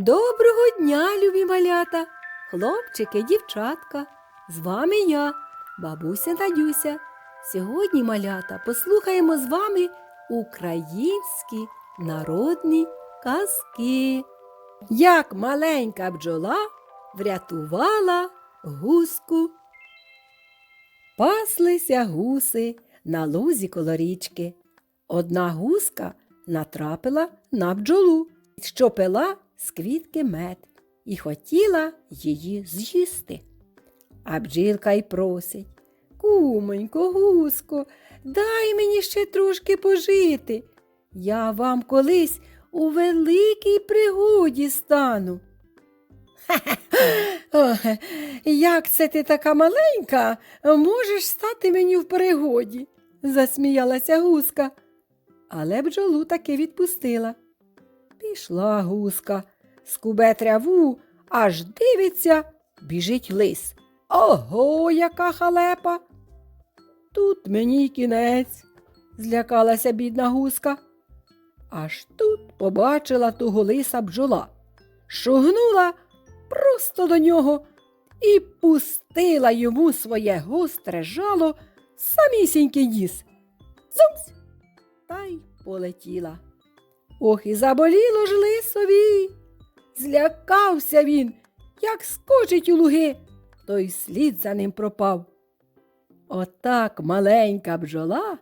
Доброго дня, любі малята, хлопчики, дівчатка. З вами я, бабуся Надюся. Сьогодні, малята, послухаємо з вами українські народні казки. Як маленька бджола врятувала гуску. Паслися гуси на лузі коло річки. Одна гуска натрапила на бджолу, що пила з квітки мед і хотіла її з'їсти. А бджілка й просить Кумонько, гуско, дай мені ще трошки пожити. Я вам колись у великій пригоді стану. Ох, як це ти така маленька, можеш стати мені в пригоді, засміялася гуска. Але бджолу таки відпустила. Пішла гуска, скубе траву, аж дивиться, біжить лис. Ого, яка халепа. Тут мені кінець, злякалася бідна гуска. Аж тут побачила того лиса бджола, шугнула просто до нього і пустила йому своє гостре жало самісінький ніс. Зумсь! Та й полетіла. Ох, і заболіло ж лисові. Злякався він, як скочить у луги, то й слід за ним пропав. Отак маленька бджола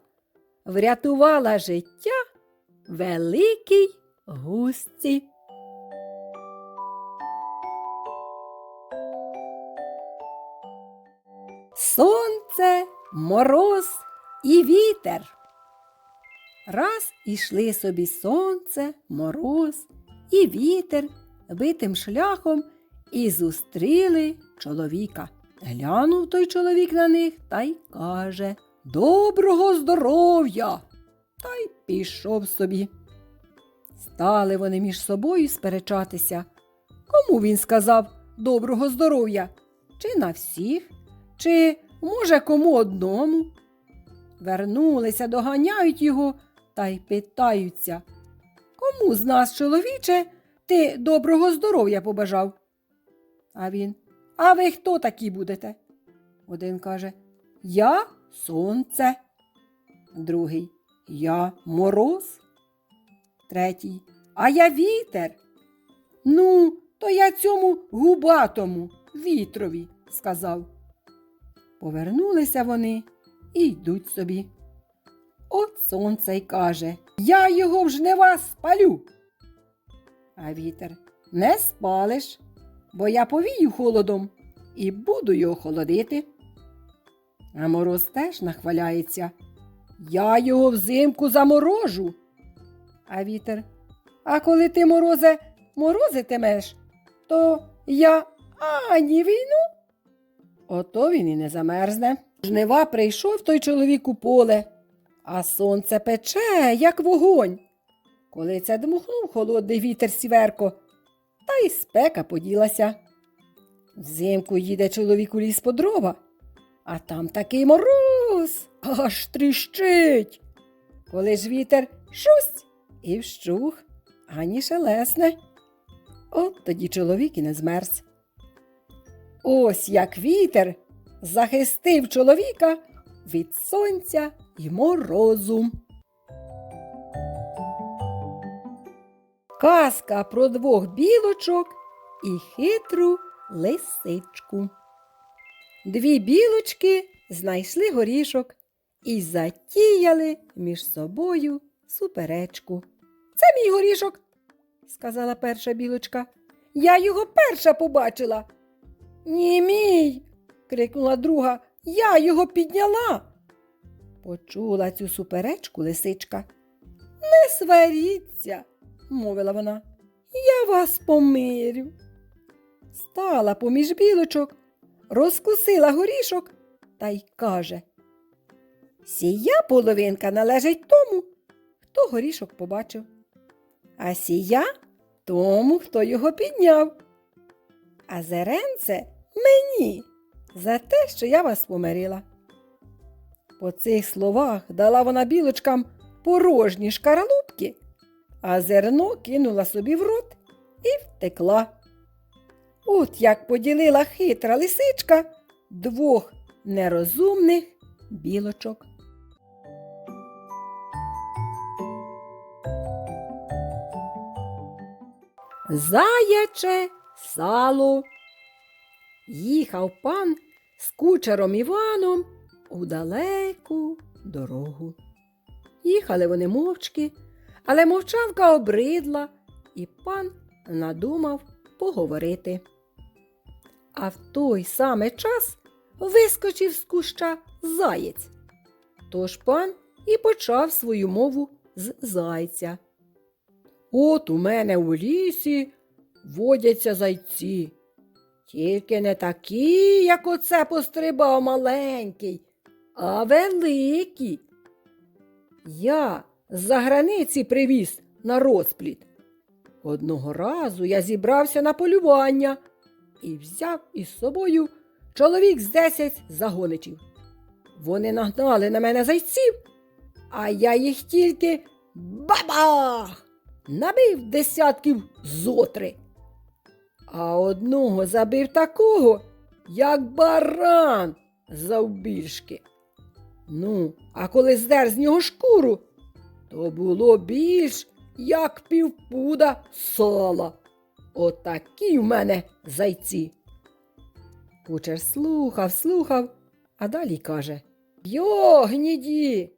врятувала життя великій гусці. Сонце, мороз і вітер. Раз ішли собі сонце, мороз і вітер битим шляхом і зустріли чоловіка. Глянув той чоловік на них та й каже Доброго здоров'я! Та й пішов собі. Стали вони між собою сперечатися. Кому він сказав доброго здоров'я? Чи на всіх, чи, може, кому одному? Вернулися, доганяють його та й питаються. Кому з нас, чоловіче, ти доброго здоров'я побажав? А він А ви хто такі будете? Один каже Я сонце. Другий Я мороз. Третій А я вітер. Ну, то я цьому губатому вітрові сказав. Повернулися вони і йдуть собі. От сонце й каже Я його в жнива спалю. А вітер не спалиш, бо я повію холодом і буду його холодити. А мороз теж нахваляється. Я його взимку заморожу. А вітер. А коли ти, морозе, морозитимеш, то я ані війну. Ото він і не замерзне. Жнива прийшов той чоловік у поле, а сонце пече, як вогонь. Коли це дмухнув холодний вітер сіверко, та й спека поділася. Взимку їде чоловік у ліс по дрова, а там такий мороз аж тріщить. Коли ж вітер шусть і вщух, ані шелесне. От тоді чоловік і не змерз. Ось як вітер захистив чоловіка від сонця і морозу. Казка про двох білочок і хитру лисичку. Дві білочки знайшли горішок і затіяли між собою суперечку. Це мій горішок, сказала перша білочка. Я його перша побачила. Ні, мій. крикнула друга. Я його підняла. Почула цю суперечку лисичка. Не сваріться, мовила вона. Я вас помирю. Стала поміж білочок, розкусила горішок та й каже. Сія половинка належить тому, хто горішок побачив, а сія тому, хто його підняв. А зеренце мені за те, що я вас помирила. По цих словах дала вона білочкам порожні шкаралупки, а зерно кинула собі в рот і втекла. От як поділила хитра лисичка двох нерозумних білочок. Заяче сало. Їхав пан з кучером Іваном у далеку дорогу. Їхали вони мовчки, але мовчанка обридла, і пан надумав поговорити. А в той самий час вискочив з куща заєць. Тож пан і почав свою мову з зайця. От у мене у лісі водяться зайці. Тільки не такі, як оце пострибав маленький, а великі. Я з-за границі привіз на розпліт. Одного разу я зібрався на полювання і взяв із собою чоловік з десять загоничів. Вони нагнали на мене зайців, а я їх тільки бабах! Набив десятків зотри. А одного забив такого, як баран завбільшки. Ну, а коли здер з нього шкуру, то було більш як півпуда сала. Отакі в мене зайці. Кучер слухав, слухав, а далі каже Йо, гніді,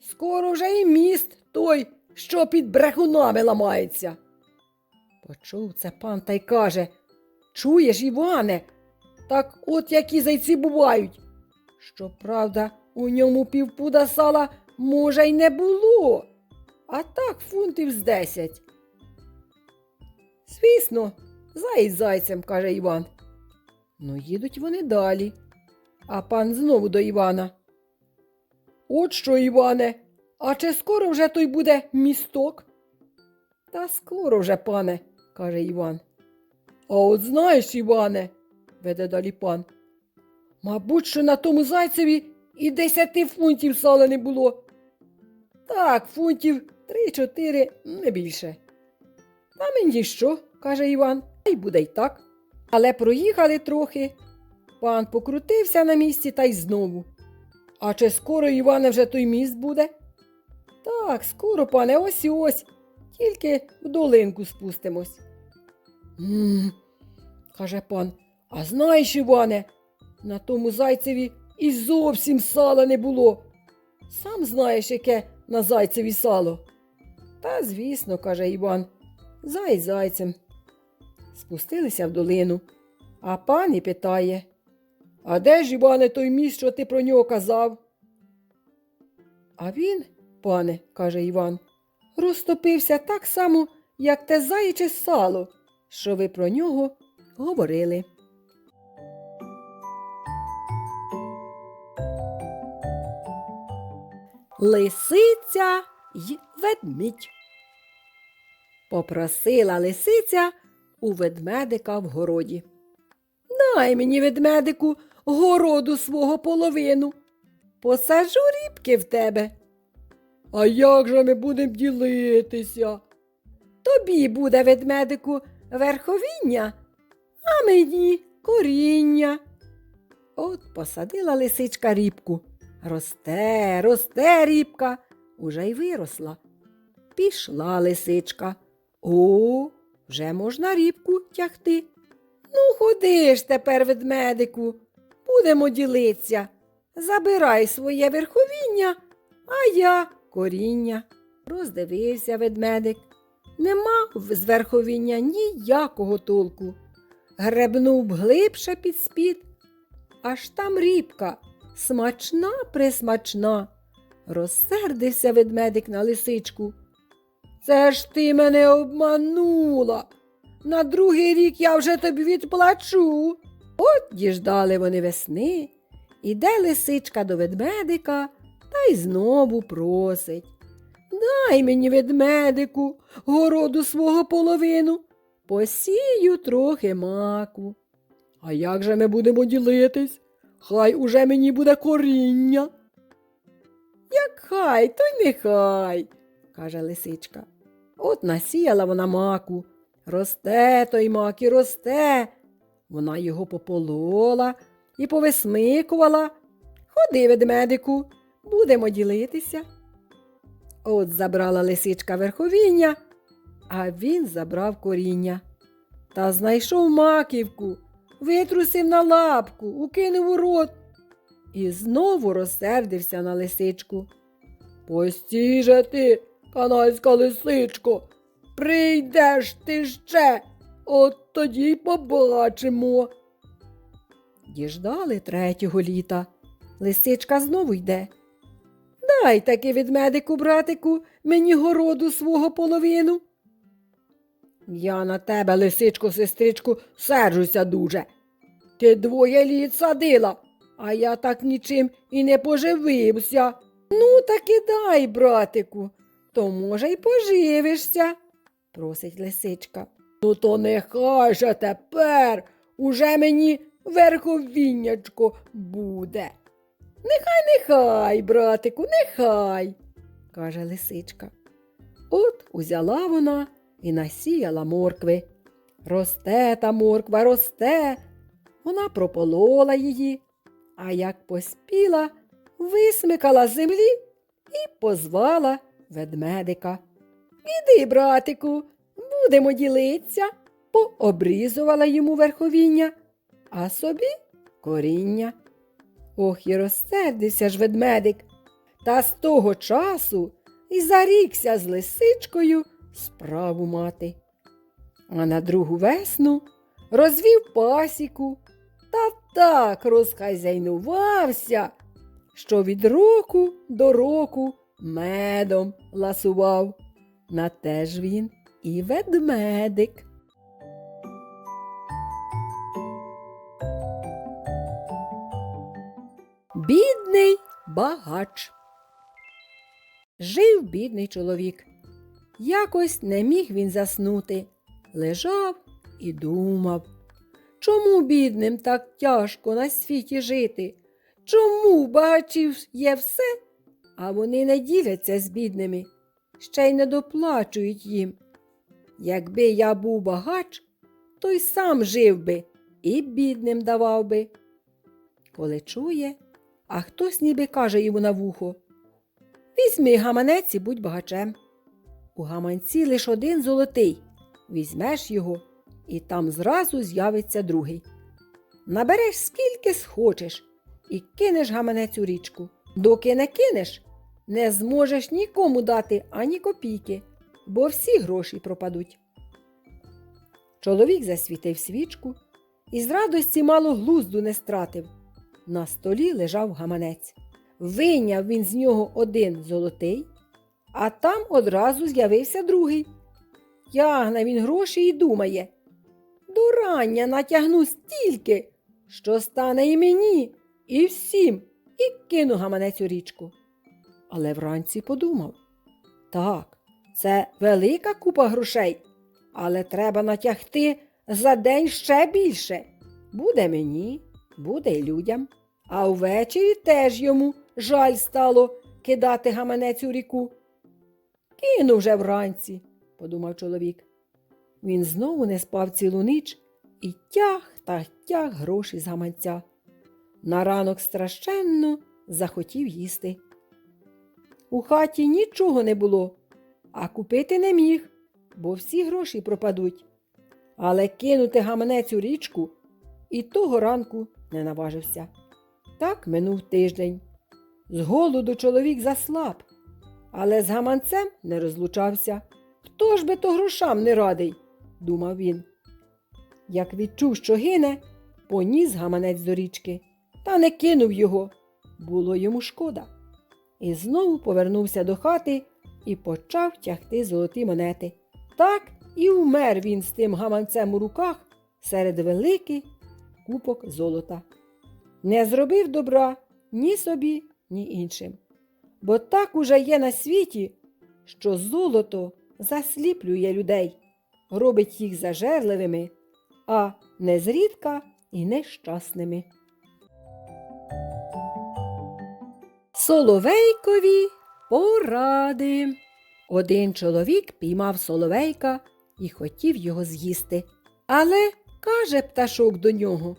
скоро вже і міст той, що під брехунами ламається. Почув це пан та й каже Чуєш, Іване, так от які зайці бувають. Щоправда, у ньому півпуда сала, може, й не було, а так фунтів з десять. Звісно, заєць зайцем, каже Іван. Ну, їдуть вони далі. А пан знову до Івана. От що, Іване, а чи скоро вже той буде місток? Та скоро вже, пане, каже Іван. А от знаєш, Іване, веде далі пан. Мабуть, що на тому зайцеві і десяти фунтів сала не було. Так, фунтів три-чотири, не більше. Та мені що, каже Іван, та й буде й так. Але проїхали трохи. Пан покрутився на місці та й знову. А чи скоро, Іване, вже той міст буде? Так, скоро, пане, ось і ось. Тільки в долинку спустимось. Мм, каже пан, а знаєш, Іване, на тому зайцеві і зовсім сала не було. Сам знаєш, яке на зайцеві сало. Та, звісно, каже Іван, зай зайцем. Спустилися в долину, а пан і питає А де ж, Іване, той міст, що ти про нього казав? А він, пане, каже Іван, розтопився так само, як те заяче сало, що ви про нього говорили. Лисиця й ведмідь. Попросила лисиця у ведмедика в городі. Дай мені, ведмедику, городу свого половину. Посажу рібки в тебе. А як же ми будемо ділитися? Тобі буде, ведмедику, верховіння, а мені коріння. От посадила лисичка рібку. Росте, росте рібка, уже й виросла. Пішла лисичка. О, вже можна рібку тягти. Ну, ходи ж тепер, ведмедику, будемо ділитися. Забирай своє верховіння, а я коріння. Роздивився ведмедик. Нема з верховіння ніякого толку. Гребнув глибше під спід, аж там рібка, смачна присмачна. Розсердився ведмедик на лисичку. Це ж ти мене обманула. На другий рік я вже тобі відплачу. От діждали вони весни. Іде лисичка до ведмедика та й знову просить. Дай мені, ведмедику, городу свого половину, посію трохи маку. А як же ми будемо ділитись? Хай уже мені буде коріння. Як хай, то й нехай, каже лисичка. От насіяла вона маку, Росте той мак і росте. Вона його пополола і повисмикувала. Ходи, ведмедику, будемо ділитися. От забрала лисичка верховіння, а він забрав коріння. Та знайшов маківку, витрусив на лапку, укинув у рот і знову розсердився на лисичку. Постій же ти, канальська лисичко, прийдеш ти ще, от тоді побачимо. Діждали третього літа. Лисичка знову йде. Дай таки ведмедику, братику, мені городу свого половину. Я на тебе, лисичко, сестричку, сержуся дуже. Ти двоє літ садила, а я так нічим і не поживився. Ну, так і дай, братику, то, може, й поживишся, просить лисичка. Ну, то нехай же тепер уже мені верховіннячко буде. Нехай, нехай, братику, нехай, каже лисичка. От узяла вона і насіяла моркви. Росте та морква, росте. Вона прополола її, а як поспіла, висмикала з землі і позвала ведмедика. Іди, братику, будемо ділитися, пообрізувала йому верховіння, а собі коріння. Ох, і розсердився ж ведмедик. Та з того часу і зарікся з лисичкою справу мати. А на другу весну розвів пасіку та так розхазяйнувався, що від року до року медом ласував. На те ж він і ведмедик. Бідний багач. Жив бідний чоловік. Якось не міг він заснути. Лежав і думав. Чому бідним так тяжко на світі жити? Чому багачів є все, а вони не діляться з бідними, ще й не доплачують їм? Якби я був багач, то й сам жив би і бідним давав би. Коли чує, а хтось ніби каже йому на вухо Візьми гаманець і будь багачем. У гаманці лиш один золотий. Візьмеш його, і там зразу з'явиться другий. Набереш скільки схочеш і кинеш гаманець у річку. Доки не кинеш, не зможеш нікому дати ані копійки, бо всі гроші пропадуть. Чоловік засвітив свічку і з радості мало глузду не стратив. На столі лежав гаманець. Вийняв він з нього один золотий, а там одразу з'явився другий. Тягне він гроші і думає. До рання натягну стільки, що стане і мені, і всім, і кину гаманець у річку. Але вранці подумав так, це велика купа грошей, але треба натягти за день ще більше. Буде мені, буде й людям. А ввечері теж йому жаль стало кидати гаманець у ріку. Кину вже вранці, подумав чоловік. Він знову не спав цілу ніч і тяг та тяг гроші з гаманця. На ранок страшенно захотів їсти. У хаті нічого не було, а купити не міг, бо всі гроші пропадуть. Але кинути гаманець у річку і того ранку не наважився. Так минув тиждень. З голоду чоловік заслаб, але з гаманцем не розлучався. Хто ж би то грошам не радий, думав він. Як відчув, що гине, поніс гаманець до річки та не кинув його. Було йому шкода. І знову повернувся до хати і почав тягти золоті монети. Так і умер він з тим гаманцем у руках серед великих купок золота. Не зробив добра ні собі, ні іншим. Бо так уже є на світі, що золото засліплює людей, робить їх зажерливими, а незрідка і нещасними. Соловейкові поради. Один чоловік піймав соловейка і хотів його з'їсти. Але каже пташок до нього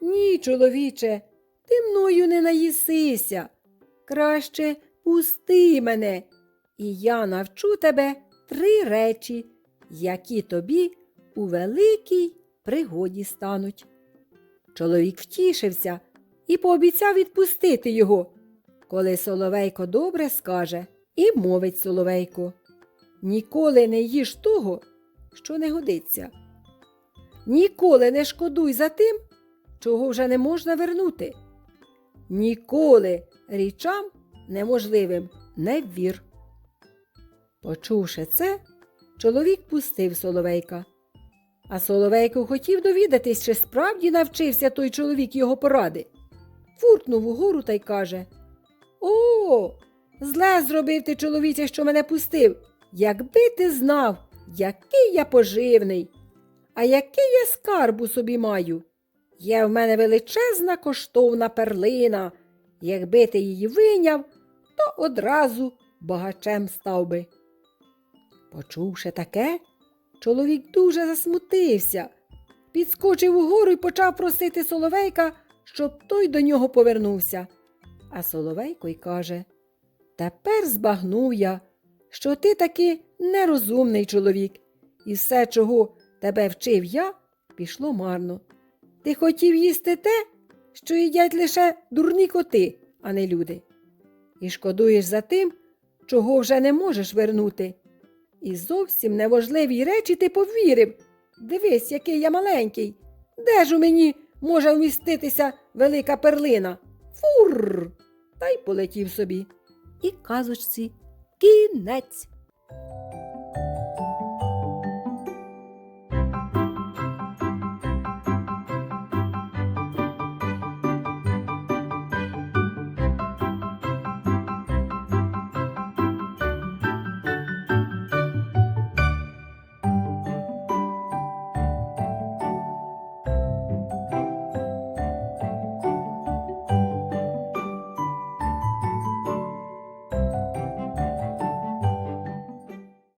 Ні, чоловіче, ти мною не наїсися. Краще пусти мене, і я навчу тебе три речі, які тобі у великій пригоді стануть. Чоловік втішився і пообіцяв відпустити його, коли Соловейко добре скаже, і мовить Соловейко. Ніколи не їж того, що не годиться. Ніколи не шкодуй за тим, чого вже не можна вернути. Ніколи річам неможливим не вір. Почувши це, чоловік пустив Соловейка. А Соловейко хотів довідатись, чи справді навчився той чоловік його поради. Фуркнув угору та й каже О, зле зробив ти, чоловіче, що мене пустив. Якби ти знав, який я поживний, а який я скарбу собі маю. Є в мене величезна коштовна перлина. Якби ти її виняв, то одразу багачем став би. Почувши таке, чоловік дуже засмутився, підскочив угору і почав просити Соловейка, щоб той до нього повернувся. А Соловейко й каже Тепер збагнув я, що ти таки нерозумний чоловік, і все, чого тебе вчив я, пішло марно. Ти хотів їсти те, що їдять лише дурні коти, а не люди. І шкодуєш за тим, чого вже не можеш вернути. І зовсім неважливі речі ти повірив. Дивись, який я маленький. Де ж у мені може вміститися велика перлина? Фур! Та й полетів собі. І казочці кінець.